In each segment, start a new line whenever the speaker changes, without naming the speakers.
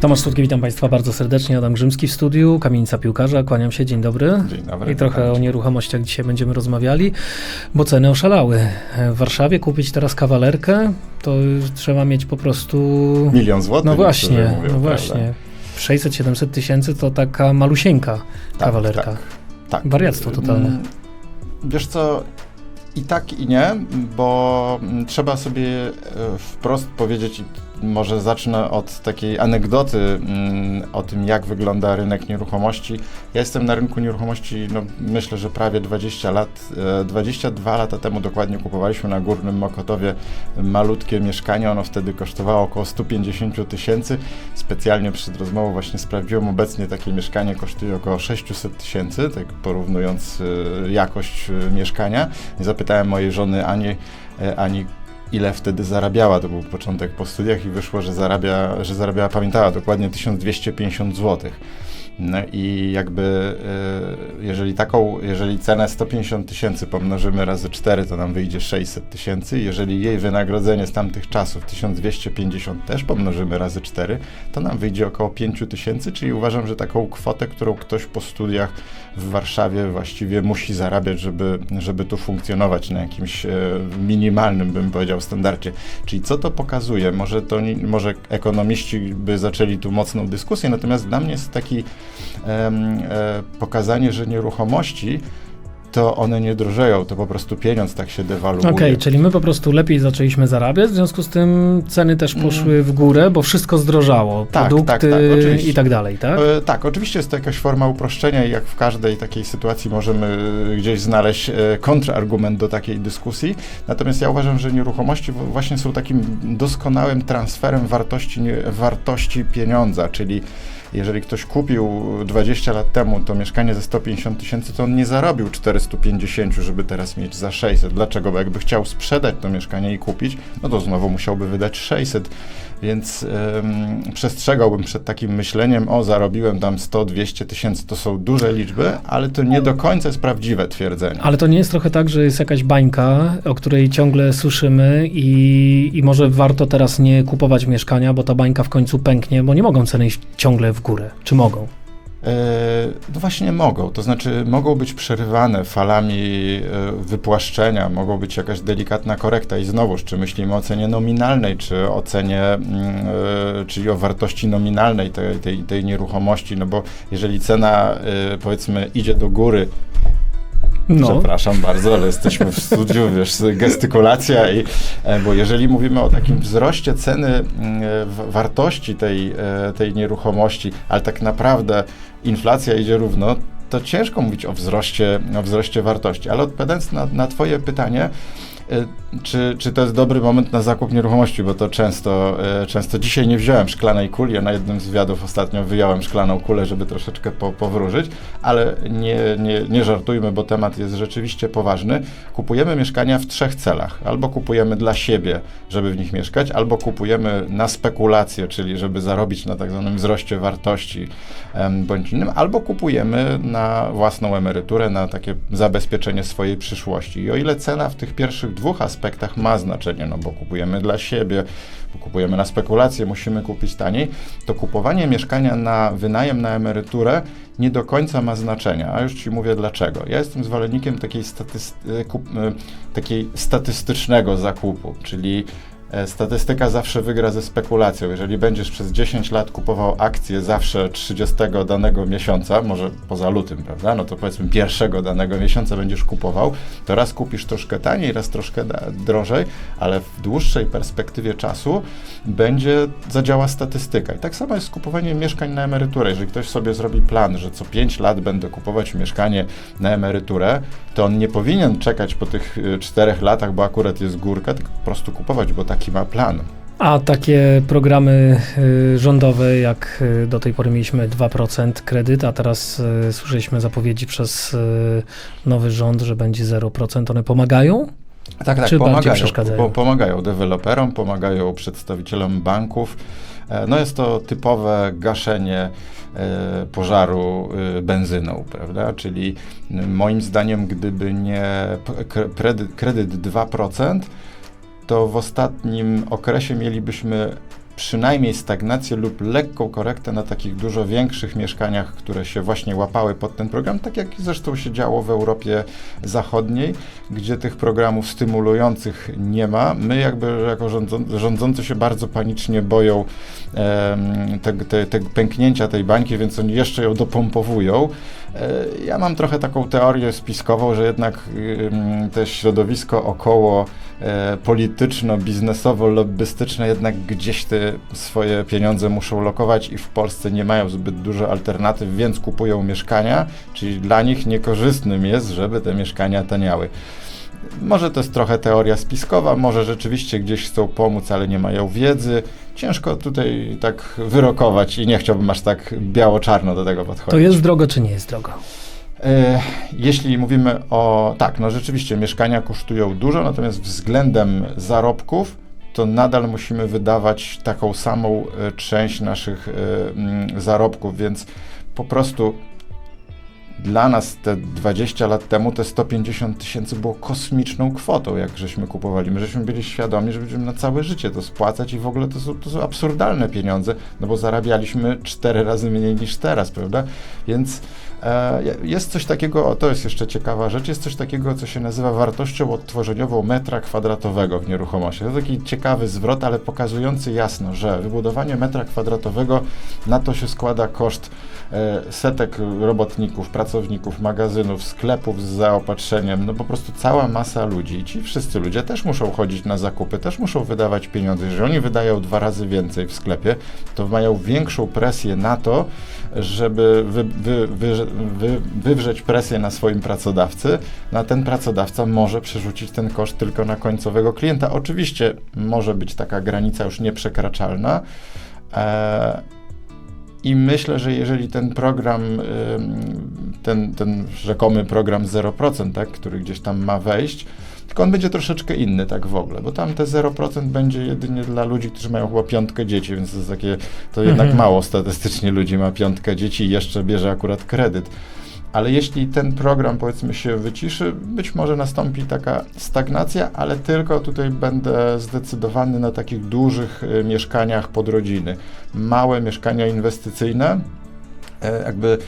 Tomasz Słodki, witam Państwa bardzo serdecznie. Adam Grzymski w studiu, Kamienica Piłkarza. Kłaniam się, dzień dobry.
Dzień dobry.
I trochę o nieruchomościach dzisiaj będziemy rozmawiali, bo ceny oszalały. W Warszawie kupić teraz kawalerkę, to trzeba mieć po prostu...
Milion złotych.
No właśnie,
mówią,
no właśnie. 600-700 tysięcy to taka malusieńka kawalerka.
Tak, tak.
Wariactwo totalne.
Mm, Wiesz co, i tak i nie, bo mm, trzeba sobie e, wprost powiedzieć, może zacznę od takiej anegdoty mm, o tym, jak wygląda rynek nieruchomości. Ja jestem na rynku nieruchomości, no myślę, że prawie 20 lat. E, 22 lata temu dokładnie kupowaliśmy na Górnym Mokotowie malutkie mieszkanie. Ono wtedy kosztowało około 150 tysięcy. Specjalnie przed rozmową właśnie sprawdziłem. Obecnie takie mieszkanie kosztuje około 600 tysięcy, tak porównując e, jakość e, mieszkania. I zapytałem mojej żony Ani, e, Ani ile wtedy zarabiała. To był początek po studiach i wyszło, że, zarabia, że zarabiała, pamiętała dokładnie 1250 zł. No i jakby e, jeżeli taką, jeżeli cenę 150 tysięcy pomnożymy razy 4, to nam wyjdzie 600 tysięcy. Jeżeli jej wynagrodzenie z tamtych czasów 1250 też pomnożymy razy 4, to nam wyjdzie około 5 tysięcy, czyli uważam, że taką kwotę, którą ktoś po studiach w Warszawie właściwie musi zarabiać, żeby, żeby tu funkcjonować na jakimś e, minimalnym, bym powiedział, standardzie. Czyli co to pokazuje? Może, to, może ekonomiści by zaczęli tu mocną dyskusję, natomiast dla mnie jest taki pokazanie, że nieruchomości to one nie drożeją, to po prostu pieniądz tak się dewaluuje.
Okej, czyli my po prostu lepiej zaczęliśmy zarabiać, w związku z tym ceny też poszły w górę, bo wszystko zdrożało,
Tak,
produkty
tak, tak,
i tak dalej, tak?
E, tak, oczywiście jest to jakaś forma uproszczenia i jak w każdej takiej sytuacji możemy e, gdzieś znaleźć e, kontrargument do takiej dyskusji. Natomiast ja uważam, że nieruchomości właśnie są takim doskonałym transferem wartości, wartości pieniądza, czyli jeżeli ktoś kupił 20 lat temu to mieszkanie za 150 tysięcy, to on nie zarobił 450, żeby teraz mieć za 600. Dlaczego? Bo jakby chciał sprzedać to mieszkanie i kupić, no to znowu musiałby wydać 600. Więc przestrzegałbym przed takim myśleniem, o zarobiłem tam 100-200 tysięcy, to są duże liczby, ale to nie do końca jest prawdziwe twierdzenie.
Ale to nie jest trochę tak, że jest jakaś bańka, o której ciągle słyszymy i, i może warto teraz nie kupować mieszkania, bo ta bańka w końcu pęknie, bo nie mogą ceny iść ciągle w górę. Czy mogą?
E, No właśnie mogą, to znaczy mogą być przerywane falami e, wypłaszczenia, mogą być jakaś delikatna korekta i znowuż, czy myślimy o cenie nominalnej, czy o cenie, mm, e, czyli o wartości nominalnej tej, tej, tej nieruchomości, no bo jeżeli cena powiedzmy idzie do góry,
No,
Przepraszam bardzo, ale jesteśmy w studiu, wiesz, gestykulacja i, e, bo jeżeli mówimy o takim wzroście ceny mm, wartości tej, e, tej nieruchomości, ale tak naprawdę inflacja idzie równo, to ciężko mówić o wzroście, o wzroście wartości. Ale odpowiadając na, na twoje pytanie, e, czy, czy to jest dobry moment na zakup nieruchomości, bo to często, e, często dzisiaj nie wziąłem szklanej kuli, ja na jednym z wywiadów ostatnio wyjąłem szklaną kulę, żeby troszeczkę po, powróżyć, ale nie, nie, nie żartujmy, bo temat jest rzeczywiście poważny. Kupujemy mieszkania w trzech celach. Albo kupujemy dla siebie, żeby w nich mieszkać, albo kupujemy na spekulacje, czyli żeby zarobić na tak zwanym wzroście wartości em, bądź innym, albo kupujemy na własną emeryturę, na takie zabezpieczenie swojej przyszłości. I o ile cena w tych pierwszych dwóch aspektach ma znaczenie, no bo kupujemy dla siebie, kupujemy na spekulacje, musimy kupić taniej, to kupowanie mieszkania na wynajem na emeryturę nie do końca ma znaczenia. A już Ci mówię dlaczego. Ja jestem zwolennikiem takiej, takiej statystycznego zakupu, czyli statystyka zawsze wygra ze spekulacją. Jeżeli będziesz przez 10 lat kupował akcje zawsze 30 danego miesiąca, może poza lutym, prawda? No to powiedzmy pierwszego danego miesiąca będziesz kupował, to raz kupisz troszkę taniej, raz troszkę drożej, ale w dłuższej perspektywie czasu będzie zadziała statystyka. I tak samo jest z kupowaniem mieszkań na emeryturę. Jeżeli ktoś sobie zrobi plan, że co 5 lat będę kupować mieszkanie na emeryturę, to on nie powinien czekać po tych 4 latach, bo akurat jest górka, tylko po prostu kupować, bo taki ma plan.
a takie programy y, rządowe, jak y, do tej pory mieliśmy 2% kredyt, a teraz y, słyszeliśmy zapowiedzi przez nowy rząd, że będzie 0%, one pomagają?
Tak, tak,
Czy
pomagają.
przeszkadzają?
Po, pomagają deweloperom, pomagają przedstawicielom banków. E, No jest to typowe gaszenie e, pożaru e, benzyną, prawda? Czyli moim zdaniem, gdyby nie kredyt, kredyt 2%, to w ostatnim okresie mielibyśmy przynajmniej stagnację lub lekką korektę na takich dużo większych mieszkaniach, które się właśnie łapały pod ten program, tak jak zresztą się działo w Europie Zachodniej, gdzie tych programów stymulujących nie ma. My jakby jako rządzą, rządzący się bardzo panicznie boją em, te, te, te pęknięcia tej bańki, więc oni jeszcze ją dopompowują. E, Ja mam trochę taką teorię spiskową, że jednak te środowisko około e, polityczno-biznesowo-lobbystyczne jednak gdzieś te swoje pieniądze muszą lokować i w Polsce nie mają zbyt dużo alternatyw, więc kupują mieszkania, czyli dla nich niekorzystnym jest, żeby te mieszkania taniały. Może to jest trochę teoria spiskowa, może rzeczywiście gdzieś chcą pomóc, ale nie mają wiedzy. Ciężko tutaj tak wyrokować i nie chciałbym aż tak biało-czarno do tego podchodzić.
To jest drogo, czy nie jest drogo?
E, Jeśli mówimy o. Tak, no rzeczywiście mieszkania kosztują dużo, natomiast względem zarobków to nadal musimy wydawać taką samą e, część naszych e, zarobków, więc po prostu dla nas te 20 lat temu te 150 tysięcy było kosmiczną kwotą, jak żeśmy kupowali. My żeśmy byli świadomi, że będziemy na całe życie to spłacać i w ogóle to są, to są absurdalne pieniądze, no bo zarabialiśmy cztery razy mniej niż teraz, prawda? Więc jest coś takiego, to jest jeszcze ciekawa rzecz, jest coś takiego, co się nazywa wartością odtworzeniową metra kwadratowego w nieruchomości. To taki ciekawy zwrot, ale pokazujący jasno, że wybudowanie metra kwadratowego, na to się składa koszt e, setek robotników, pracowników, magazynów, sklepów z zaopatrzeniem, no po prostu cała masa ludzi. Ci wszyscy ludzie też muszą chodzić na zakupy, też muszą wydawać pieniądze. Jeżeli oni wydają dwa razy więcej w sklepie, to mają większą presję na to, żeby wy, wy, wy, wy, wywrzeć presję na swoim pracodawcy, a ten pracodawca może przerzucić ten koszt tylko na końcowego klienta. Oczywiście może być taka granica już nieprzekraczalna. E, i myślę, że jeżeli ten program, ten, ten rzekomy program 0%, tak, który gdzieś tam ma wejść, tylko on będzie troszeczkę inny tak w ogóle, bo tam te 0% będzie jedynie dla ludzi, którzy mają chyba piątkę dzieci, więc to jest takie, to jednak
Mhm.
mało statystycznie ludzi ma piątkę dzieci i jeszcze bierze akurat kredyt. Ale jeśli ten program powiedzmy się wyciszy, być może nastąpi taka stagnacja, ale tylko tutaj będę zdecydowany na takich dużych y, mieszkaniach pod rodziny. Małe mieszkania inwestycyjne, e, jakby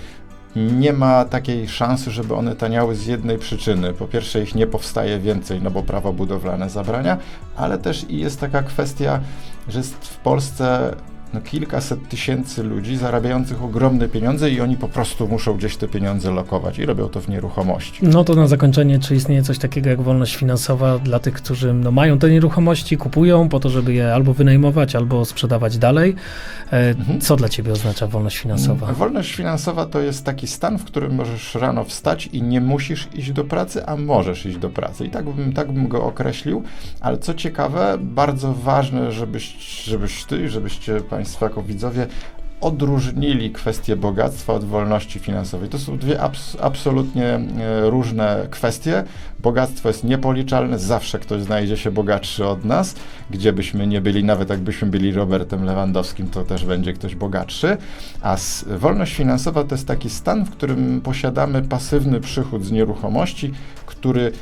nie ma takiej szansy, żeby one taniały z jednej przyczyny. Po pierwsze, ich nie powstaje więcej, no bo prawo budowlane zabrania, ale też i jest taka kwestia, że w Polsce no, kilkaset tysięcy ludzi zarabiających ogromne pieniądze i oni po prostu muszą gdzieś te pieniądze lokować i robią to w nieruchomości.
No to na zakończenie, czy istnieje coś takiego jak wolność finansowa dla tych, którzy no, mają te nieruchomości, kupują po to, żeby je albo wynajmować, albo sprzedawać dalej? E,
Mhm.
Co dla ciebie oznacza wolność finansowa?
Wolność finansowa to jest taki stan, w którym możesz rano wstać i nie musisz iść do pracy, a możesz iść do pracy. I tak bym, tak bym go określił. Ale co ciekawe, bardzo ważne, żebyś, żebyś ty, żebyście Państwo jako widzowie odróżnili kwestię bogactwa od wolności finansowej. To są dwie abs- absolutnie e, różne kwestie. Bogactwo jest niepoliczalne, zawsze ktoś znajdzie się bogatszy od nas, gdzie byśmy nie byli, nawet jakbyśmy byli Robertem Lewandowskim, to też będzie ktoś bogatszy. A wolność finansowa to jest taki stan, w którym posiadamy pasywny przychód z nieruchomości, który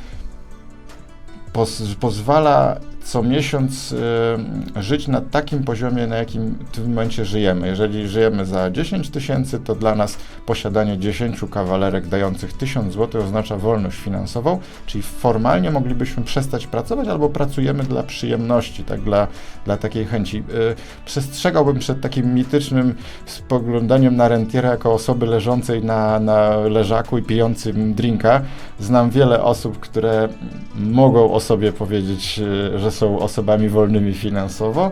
poz- pozwala co miesiąc y, żyć na takim poziomie, na jakim w tym momencie żyjemy. Jeżeli żyjemy za 10 tysięcy, to dla nas posiadanie 10 kawalerek dających 1000 zł oznacza wolność finansową, czyli formalnie moglibyśmy przestać pracować albo pracujemy dla przyjemności, tak, dla, dla takiej chęci. Y, przestrzegałbym przed takim mitycznym spoglądaniem na rentiera jako osoby leżącej na, na leżaku i pijącym drinka. Znam wiele osób, które mogą o sobie powiedzieć, y, że są osobami wolnymi finansowo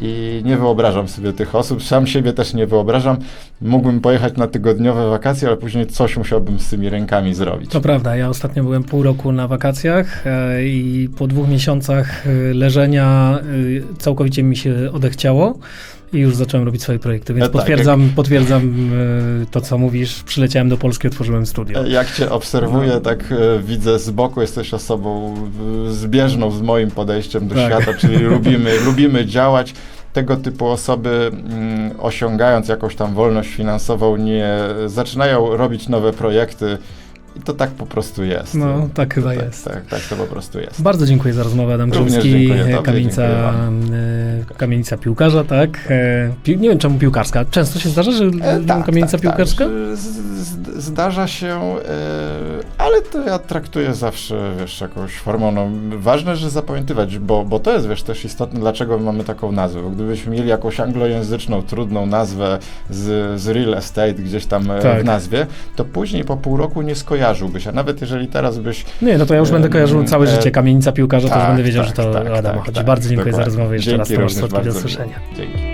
i nie wyobrażam sobie tych osób. Sam siebie też nie wyobrażam. Mógłbym pojechać na tygodniowe wakacje, ale później coś musiałbym z tymi rękami zrobić.
To prawda, ja ostatnio byłem pół roku na wakacjach e, i po dwóch miesiącach e, leżenia e, całkowicie mi się odechciało i już zacząłem robić swoje projekty, więc
E, tak,
potwierdzam, potwierdzam e, to, co mówisz. Przyleciałem do Polski, otworzyłem studio.
Jak cię obserwuję,
No.
tak e, widzę z boku, jesteś osobą e, zbieżną z moim podejściem do
Tak.
świata, czyli lubimy, lubimy działać. Tego typu osoby mm, osiągając jakąś tam wolność finansową nie zaczynają robić nowe projekty I to tak po prostu jest.
No, tak chyba
tak,
jest.
Tak, tak to po prostu jest.
Bardzo dziękuję za rozmowę, Adam
dziękuję tobie,
kamienica, e, kamienica piłkarza, tak? E, pi- Nie wiem czemu piłkarska. Często się zdarza, że
E, tak,
kamienica
tak,
piłkarska?
Tak, z, z, zdarza się, e, ale to ja traktuję zawsze, wiesz, jakąś formą, no, ważne, że zapamiętywać, bo, bo to jest, wiesz, też istotne, dlaczego my mamy taką nazwę, bo gdybyśmy mieli jakąś anglojęzyczną, trudną nazwę z, z real estate gdzieś tam e,
Tak.
w nazwie, to później po pół roku nie skojarzyłbyś, a nawet jeżeli teraz byś
Nie, no to ja już będę kojarzył całe życie kamienica piłkarza, to już
tak,
będę wiedział,
tak,
że to
tak,
Adama
tak,
chodzi.
tak,
Bardzo dziękuję za
dokładnie.
rozmowę jeszcze raz,
Dzięki
Tomasz
również
Słodki, do usłyszenia.
Dzięki.